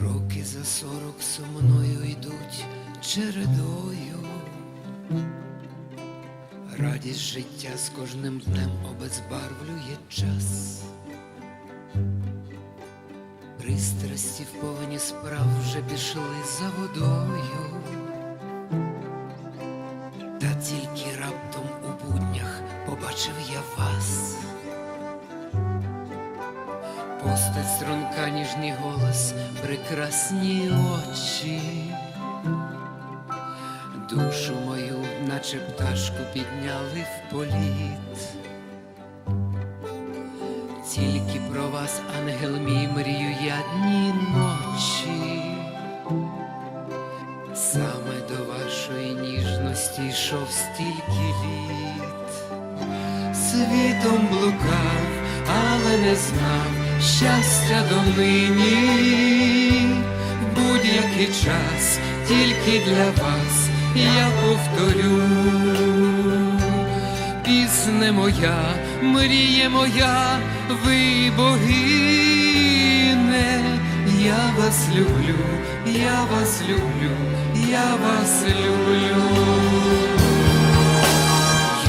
Роки за сорок сумною йдуть чередою. Радість життя з кожним днем обезбарвлює час. Пристрасті в повні справ вже пішли за водою. Та тільки раптом у буднях побачив я вас. Постать струнка, ніжний голос, прекрасні очі, душу мою, наче пташку, підняли в політ. Тільки про вас, ангел мій, мрію я дні ночі. Саме до вашої ніжності йшов стільки літ світом блукав, але не знав щастя донині. В будь-який час тільки для вас я повторю. Пісне моя, мріє моя, ви богине, я вас люблю, я вас люблю, я вас люблю.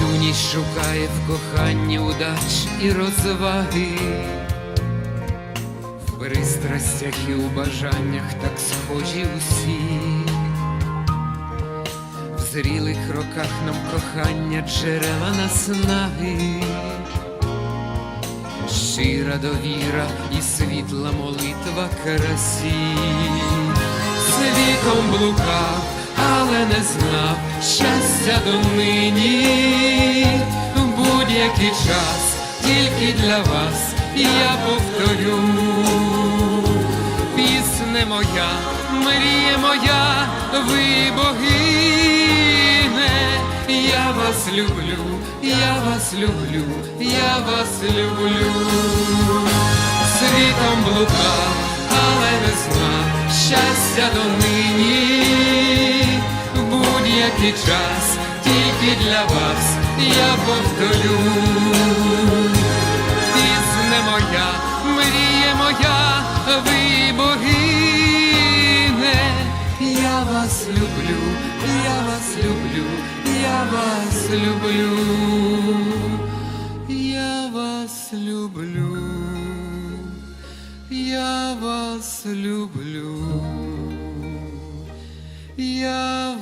Юність шукає в коханні удач і розваги, в пристрастях і у бажаннях так схожі усі. Зрілих роках нам кохання джерела наснаги, щира довіра і світла молитва красі світом блукав, але не знав щастя донині. В будь-який час тільки для вас я повторю. Пісне моя, мріє моя, ви богине, я вас люблю, я вас люблю, я вас люблю світом блукав, але не знав щастя донині. В будь-який час тільки для вас я повторю. Пісне моя, мріє моя, ви богине, я вас люблю, я вас люблю, я вас люблю, я вас люблю. Я вас люблю, я